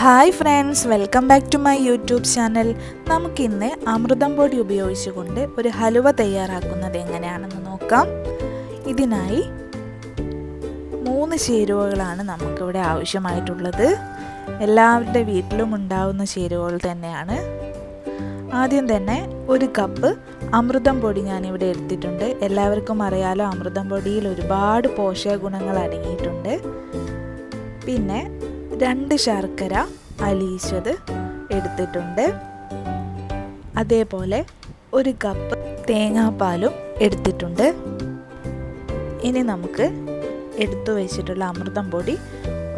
Hi friends welcome back to my YouTube channel നമുക്കിന്ന് അമൃതം പൊടി ഉപയോഗിച്ചുകൊണ്ട് ഒരു ഹലുവ തയ്യാറാക്കുന്നത് എങ്ങനെയാണെന്ന് നോക്കാം. ഇതിനായി മൂന്ന് ചേരുവകളാണ് നമുക്കിവിടെ ആവശ്യമായിട്ടുള്ളത്. എല്ലാവരുടെ വീട്ടിലും ഉണ്ടാവുന്ന ചേരുവകൾ തന്നെയാണ്. ആദ്യം തന്നെ ഒരു കപ്പ് അമൃതം പൊടി ഞാനിവിടെ എടുത്തിട്ടുണ്ട്. എല്ലാവർക്കും അറിയാലോ അമൃതം പൊടിയിൽ ഒരുപാട് പോഷക ഗുണങ്ങൾ അടങ്ങിയിട്ടുണ്ട്. പിന്നെ രണ്ട് ശർക്കര അലിയിച്ചത് എടുത്തിട്ടുണ്ട്. അതേപോലെ ഒരു കപ്പ് തേങ്ങാപ്പാലും എടുത്തിട്ടുണ്ട്. ഇനി നമുക്ക് എടുത്തു വെച്ചിട്ടുള്ള അമൃതം പൊടി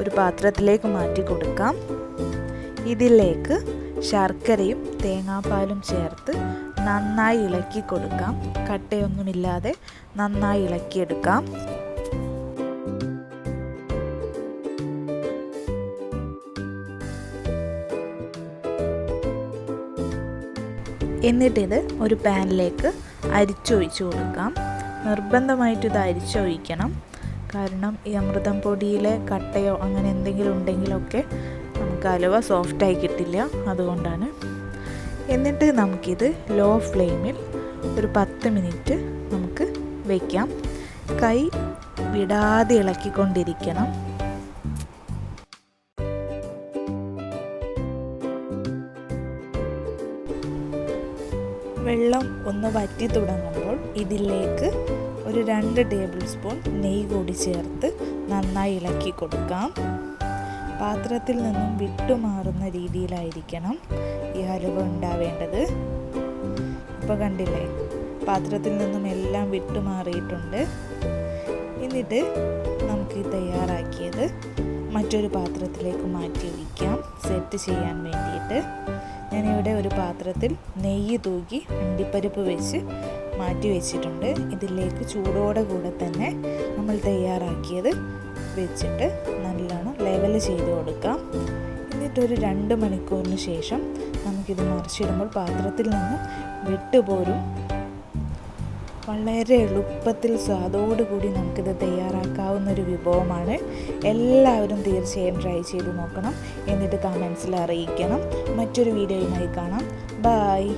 ഒരു പാത്രത്തിലേക്ക് മാറ്റി കൊടുക്കാം. ഇതിലേക്ക് ശർക്കരയും തേങ്ങാപ്പാലും ചേർത്ത് നന്നായി ഇളക്കി കൊടുക്കാം. കട്ടയൊന്നുമില്ലാതെ നന്നായി ഇളക്കിയെടുക്കാം. എന്നിട്ടിത് ഒരു പാനിലേക്ക് അരിച്ചൊഴിച്ചു കൊടുക്കാം. നിർബന്ധമായിട്ട് ഇത് അരിച്ചൊഴിക്കണം. കാരണം ഈ അമൃതം പൊടിയിലെ കട്ടയോ അങ്ങനെ എന്തെങ്കിലും ഉണ്ടെങ്കിലൊക്കെ നമുക്ക് അലുവ സോഫ്റ്റായി കിട്ടില്ല. അതുകൊണ്ടാണ്. എന്നിട്ട് നമുക്കിത് ലോ ഫ്ലെയിമിൽ ഒരു പത്ത് മിനിറ്റ് നമുക്ക് വയ്ക്കാം കൈ വിടാതെ ഇളക്കിക്കൊണ്ടിരിക്കണം. വെള്ളം ഒന്ന് വറ്റി തുടങ്ങുമ്പോൾ ഇതിലേക്ക് ഒരു രണ്ട് ടേബിൾ സ്പൂൺ നെയ്യ് കൂടി ചേർത്ത് നന്നായി ഇളക്കി കൊടുക്കാം. പാത്രത്തിൽ നിന്നും വിട്ടുമാറുന്ന രീതിയിലായിരിക്കണം ഈ ഹലുവ ഉണ്ടാവേണ്ടത്. ഇപ്പോൾ കണ്ടില്ലേ പാത്രത്തിൽ നിന്നും എല്ലാം വിട്ടുമാറിയിട്ടുണ്ട്. എന്നിട്ട് നമുക്ക് തയ്യാറാക്കിയത് മറ്റൊരു പാത്രത്തിലേക്ക് മാറ്റി വയ്ക്കാം. സെറ്റ് ചെയ്യാൻ വേണ്ടിയിട്ട്. ഞാനിവിടെ ഒരു പാത്രത്തിൽ നെയ്യ് തൂക്കി അണ്ടിപ്പരിപ്പ് വെച്ച് മാറ്റി വെച്ചിട്ടുണ്ട്. ഇതിലേക്ക് ചൂടോടെ കൂടെ തന്നെ നമ്മൾ തയ്യാറാക്കിയത് വെച്ചിട്ട് നല്ലോണം ലെവൽ ചെയ്ത് കൊടുക്കാം. എന്നിട്ടൊരു രണ്ട് മണിക്കൂറിന് ശേഷം നമുക്കിത് മറിച്ചിടുമ്പോൾ പാത്രത്തിൽ നിന്നും വിട്ടുപോരും വളരെ എളുപ്പത്തിൽ സ്വാദോടുകൂടി നമുക്കിത് തയ്യാറാക്കാവുന്ന ഒരു വിഭവമാണ്. എല്ലാവരും തീർച്ചയായും ട്രൈ ചെയ്ത് നോക്കണം. എന്നിട്ട് കമൻസിൽ അറിയിക്കണം. മറ്റൊരു വീഡിയോയുമായി കാണാം. ബായ്